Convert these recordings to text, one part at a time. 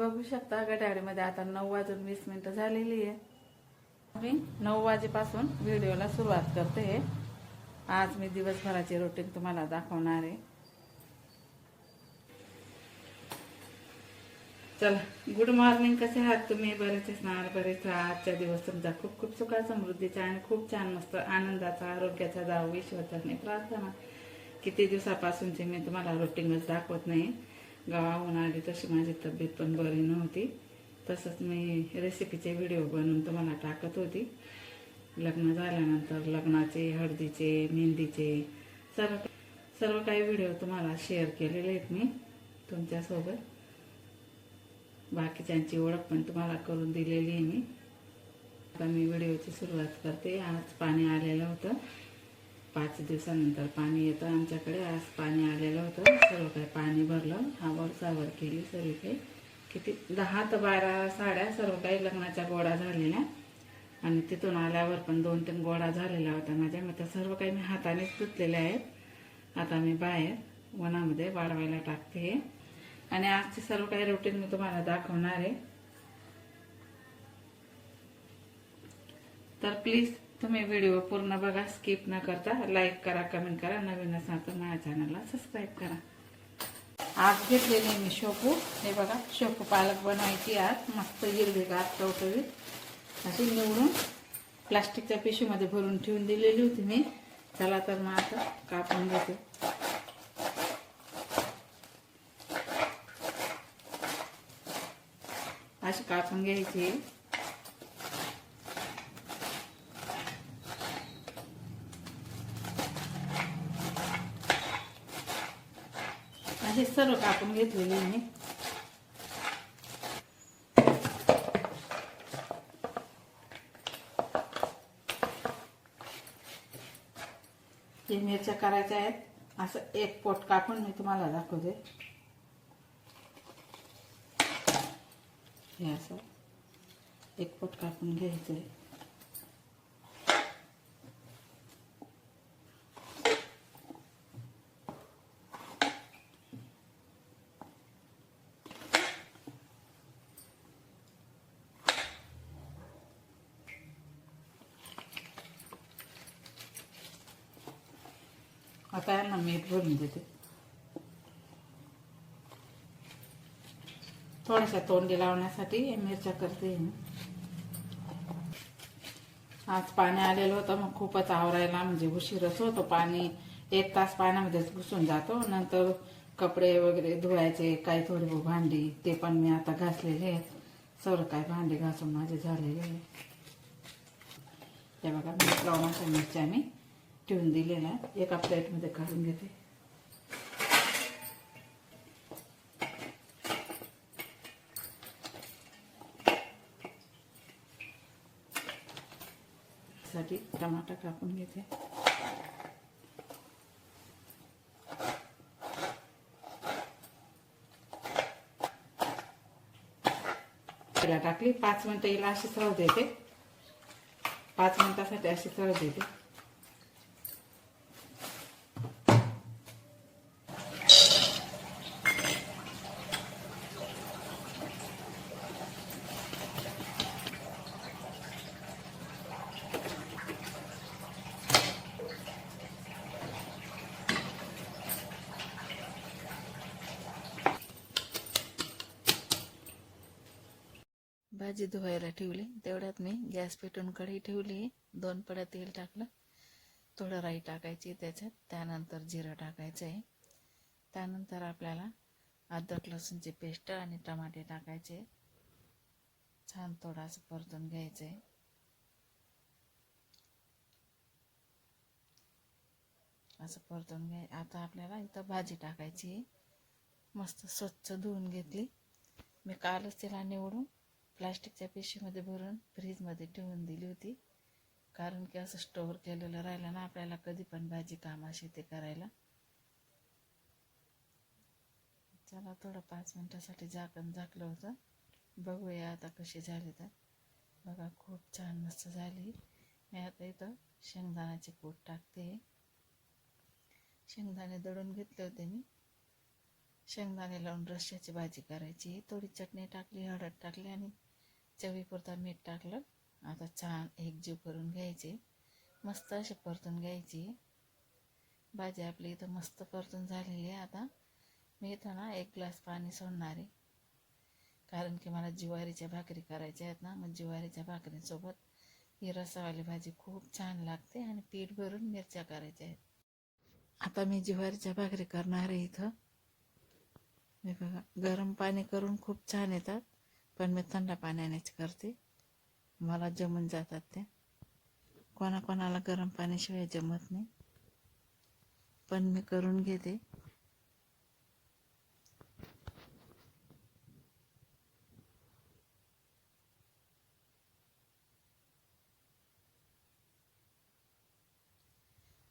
बघू शकता गटाडीमध्ये आता नऊ वाजून वीस मिनिटं झालेली आहे. मी नऊ वाजेपासून व्हिडिओला सुरुवात करते. आज मी दिवसभराची रुटीन तुम्हाला दाखवणार आहे. चला गुड मॉर्निंग कसे आहात तुम्ही? बरेच असणार बरेच आहात. आजचा दिवस तुमचा खूप खूप सुखा समृद्धीचा आणि खूप छान मस्त आनंदाचा आरोग्याचा जाऊ ईश्वरचरणी प्रार्थना. किती दिवसापासूनची मी तुम्हाला रुटीनच दाखवत नाही. गावाहून आली तशी माझी तब्येत पण बरी नव्हती. तसंच मी रेसिपीचे व्हिडिओ बनवून तुम्हाला टाकत होती. लग्न झाल्यानंतर लग्नाचे हळदीचे मेहंदीचे सर्व सर्व काही व्हिडिओ तुम्हाला शेअर केलेले आहेत मी तुमच्यासोबत. बाकीच्यांची ओळख पण तुम्हाला करून दिलेली आहे मी. आता मी व्हिडिओची सुरुवात करते. आज पाणी आलेलं होतं. पाच दिवसानंतर पाणी येतं आमच्याकडे. आज पाणी आलेलं होतं. सर्व काही पाणी भरलं. आवर सावर केली सर्व काही. किती? दहा ते बारा साड्या सर्व काही लग्नाच्या गोळा झालेल्या. आणि तिथून आल्यावर पण दोन तीन गोळा झालेला होता माझ्या. मग सर्व काही मी हातानेच धुतलेल्या आहेत. आता मी बाहेर वनामध्ये वाढवायला टाकते. आणि आजची सर्व काही रुटीन मी तुम्हाला दाखवणार आहे. तर प्लीज तुम्ही व्हिडिओ पूर्ण बघा स्किप न करता लाईक करा कमेंट करा. नवीन असाल तर माझ्या चॅनलला सबस्क्राईब करा. आज घेतलेली मी शोपू. हे बघा शोपू पालक बनवायची आज. मस्त हिरवीगार टवटवीत. अशी निवडून प्लास्टिकच्या पिशवीमध्ये भरून ठेवून दिलेली होती मी. चला तर मग आता कापून घेते. अशी कापून घ्यायची. हे सर्व कापून घेतलेले आहे. हे मिरच्या करायच्या आहेत. असं एक पोट कापून मी तुम्हाला दाखवते. हे असं एक पोट कापून घ्यायचं आहे आता यांना मीठ भरून देते. थोड्याशा तोंडी लावण्यासाठी मिरच्या करते आज पाणी आलेलं होतं मग खूपच आवरायला म्हणजे उशीरच होतो पाणी. एक तास पाण्यामध्येच घुसून जातो नंतर कपडे वगैरे धुवायचे काही थोडी भांडी ते पण मी आता घासलेले आहेत. सर्व काही भांडी घासून माझे झालेले आहे हे बघा मीठ लावून अशा मिरच्या मी ठेवून दिले आहे. एका प्लेटमध्ये काढून घेते. साठी टमाटा कापून घेते. टाकली पाच मिनिटं येईल अशी सरळ देते. पाच मिनिटासाठी अशी सरळ देते. भाजी धुवायला ठेवली. तेवढ्यात मी गॅस पेटून कढई ठेवली. दोन पड्या तेल टाकलं. थोडं राई टाकायची त्याच्यात. त्यानंतर जिरं टाकायचं आहे. त्यानंतर आपल्याला अद्रक लसूणची पेस्ट आणि टमाटे टाकायचे. छान थोडासा परतून घ्यायचं आहे. असं परतून घ्याय आता आपल्याला इथं भाजी टाकायची आहे. मस्त स्वच्छ धुवून घेतली. मी कालच तिला निवडून प्लास्टिकच्या पिशवीमध्ये भरून फ्रीजमध्ये ठेवून दिली होती. कारण की असं स्टोअर केलेलं राहिलं ना आपल्याला कधी पण भाजी कामाशी ते करायला. चला थोडं पाच मिनटासाठी झाकण झाकलं होतं. बघूया आता कशी झाली तर. बघा खूप छान मस्त झाली. मी आता इथं शेंगदाण्याचे कूट टाकते. शेंगदाणे दळून घेतले होते मी. शेंगदाणे लावून रश्श्याची भाजी करायची. थोडी चटणी टाकली हळद टाकली आणि चवीपुरता मीठ टाकलं. आता छान एकजीव करून घ्यायची. मस्त अशी परतून घ्यायची. भाजी आपली इथं मस्त परतून झालेली आहे आता. मी इथं ना एक ग्लास पाणी सोडणार आहे. कारण की मला ज्वारीच्या भाकरी करायच्या आहेत ना मग ज्वारीच्या भाकरीसोबत ही रसावाली भाजी खूप छान लागते आणि पीठ भरून मिरच्या करायच्या आहेत. आता मी ज्वारीच्या भाकरी करणार आहे इथं. मी बघा गरम पाणी करून खूप छान येतात. पण मी थंड पाण्यानेच करते. मला जमून जातात ते. कोणाकोणाला गरम पाण्याशिवाय जमत नाही. पण मी करून घेते.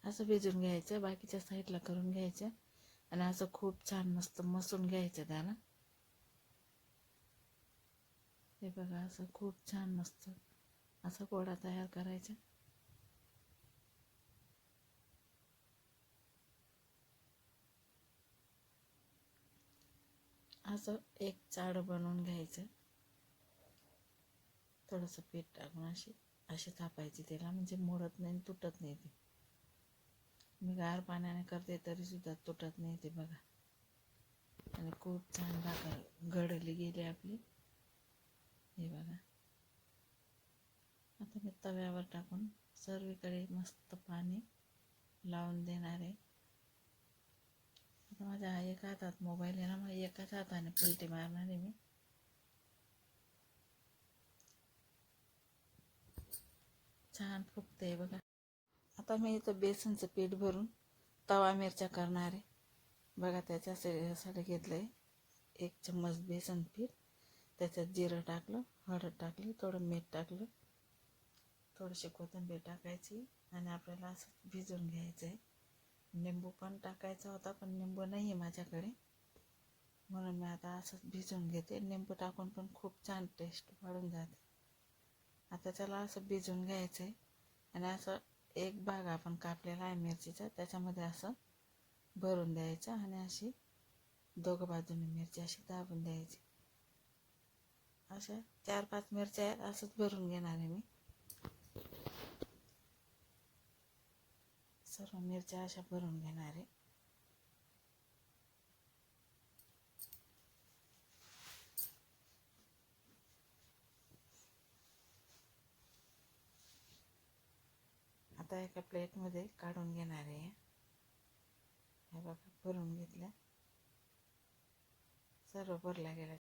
असं भिजून घ्यायचं बाकीच्या साईडला करून घ्यायचं. आणि असं खूप छान मस्त मसून घ्यायचं त्याला. हे बघा असं खूप छान मस्त असा गोळा तयार करायचा. असं एक चाड बनवून घ्यायचं. थोडंसं पीठ टाकून अशी अशी थापायची त्याला म्हणजे मोडत नाही आणि तुटत नाही ते. मी गार पाण्याने करते तरी सुद्धा तुटत नाही ते बघा. आणि खूप छान भाकर घडली गेली आपली. हे बघा. आता मी तव्यावर टाकून सर्वीकडे मस्त पाणी लावून देणार आहे. आता माझ्या हा एका हातात मोबाईल आहे ना मग एकाच हाताने पलटी मारणार आहे मी. छान फुगते बघा. आता मी इथं बेसनचं पीठ भरून तवा मिरच्या करणार आहे. बघा त्याच्यासाठी घेतलं आहे एक चम्मच बेसन पीठ. त्याच्यात जिरं टाकलं हळद टाकली थोडं मीठ टाकलं थोडीशी कोथिंबीर टाकायची आणि आपल्याला असं भिजून घ्यायचं आहे लिंबू पण टाकायचा होता पण लिंबू नाही आहे माझ्याकडे. म्हणून मी आता असंच भिजवून घेते. लिंबू टाकून पण खूप छान टेस्ट वाढून जाते. आता त्याला असं भिजवून घ्यायचं आहे आणि असं एक भाग आपण कापलेला आहे मिरचीचा त्याच्यामध्ये असं भरून द्यायचं आणि अशी दोघं बाजूने मिरची अशी दाबून द्यायची. अशा चार पाच मिरच्या आहेत असंच भरून घेणार आहे मी. सर्व मिरच्या अशा भरून घेणार आहे. आता एका प्लेटमध्ये काढून घेणार आहे. हे बघा भरून घेतल्या सर्व भरला गेला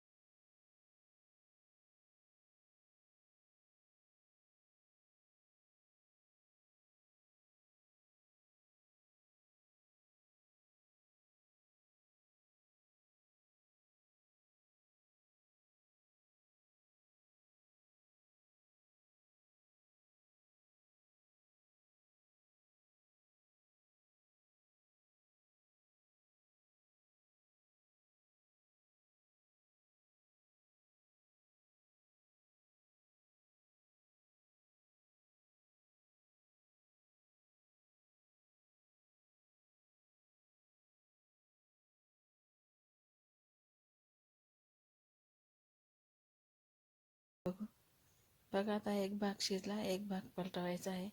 बघू. बघा आता एक भाग शिजला एक भाग पलटवायचा आहे.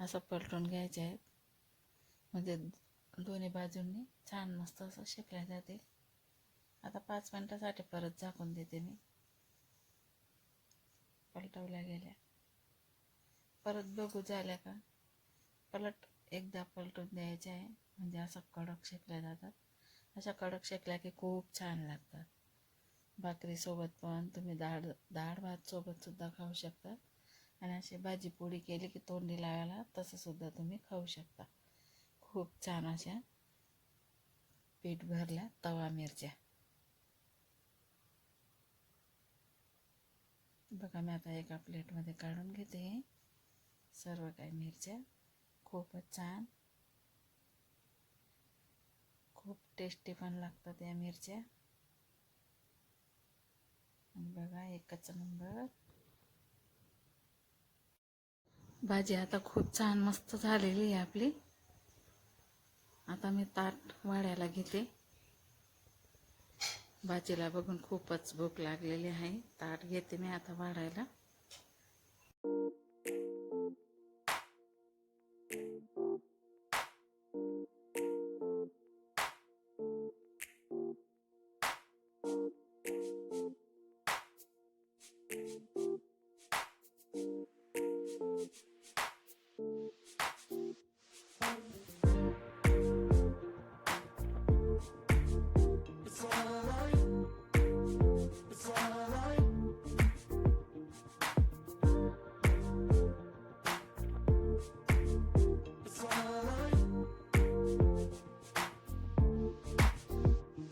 असं पलटून घ्यायचे आहेत. म्हणजे दोन्ही बाजूंनी छान मस्त असं शेकल्या जाते आता पाच मिनटासाठी परत झाकून देते मी. पलटवल्या गेल्या. परत बघू झाल्या का? पलट एकदा पलटून द्यायचे आहे. म्हणजे असं कडक शेकल्या जातात. अशा कडक शेकल्या की खूप छान लागतात. भाकरीसोबत पण तुम्ही डाळ डाळ भात सोबत सुद्धा खाऊ शकता. आणि अशी भाजी पोळी केली की तोंडी लावायला तसं सुद्धा तुम्ही खाऊ शकता. खूप छान अशा पीठ भरल्या तवा मिरच्या. बघा मी आता एका प्लेटमध्ये काढून घेते. सर्व काही मिरच्या. खूपच छान. खूप टेस्टी पण लागतात या मिरच्या. आणि बघा एकच नंबर. भाजी आता खूप छान मस्त झालेली आहे आपली. आता मी ताट वाढायला घेते. भाजीला बघून खूपच भूक लागलेली आहे. ताट घेते मी आता वाढायला.